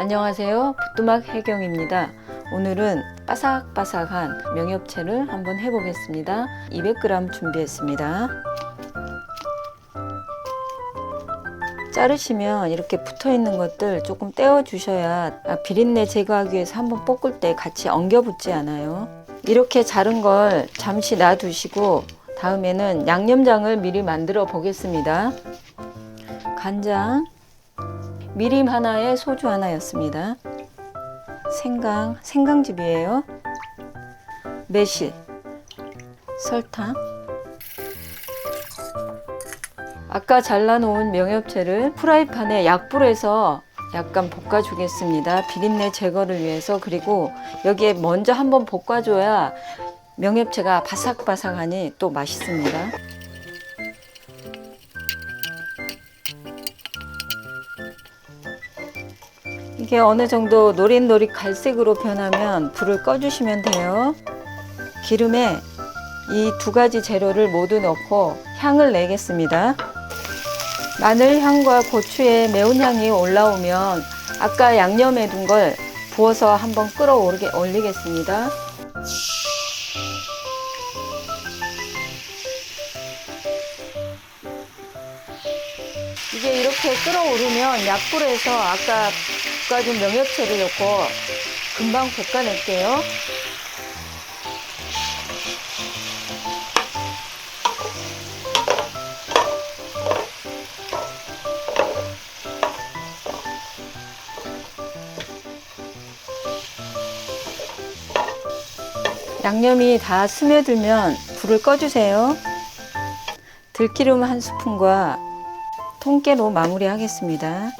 안녕하세요. 부뚜막 해경입니다. 오늘은 바삭바삭한 명엽채를 한번 해보겠습니다. 200g 준비했습니다. 자르시면 이렇게 붙어 있는 것들 조금 떼어 주셔야 비린내 제거하기 위해서 한번 볶을 때 같이 엉겨 붙지 않아요. 이렇게 자른 걸 잠시 놔두시고 다음에는 양념장을 미리 만들어 보겠습니다. 간장, 미림 하나에 소주 하나였습니다. 생강, 생강즙이에요. 매실, 설탕. 아까 잘라놓은 명엽채를 프라이팬에 약불에서 약간 볶아주겠습니다. 비린내 제거를 위해서 그리고 여기에 먼저 한번 볶아줘야 명엽채가 바삭바삭하니 또 맛있습니다. 이게 어느 정도 노릿노릿 갈색으로 변하면 불을 꺼주시면 돼요. 기름에 이 두 가지 재료를 모두 넣고 향을 내겠습니다. 마늘 향과 고추의 매운 향이 올라오면 아까 양념해 둔 걸 부어서 한번 끌어올게 올리겠습니다. 이게 이렇게 끓어오르면 약불에서 아까 볶아준 명엽채를 넣고 금방 볶아낼게요. 양념이 다 스며들면 불을 꺼주세요. 들기름 한 스푼과 통깨로 마무리하겠습니다.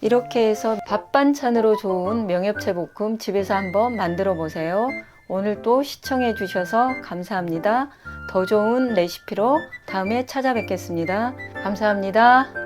이렇게 해서 밥 반찬으로 좋은 명엽채 볶음 집에서 한번 만들어 보세요. 오늘 또 시청해 주셔서 감사합니다. 더 좋은 레시피로 다음에 찾아뵙겠습니다. 감사합니다.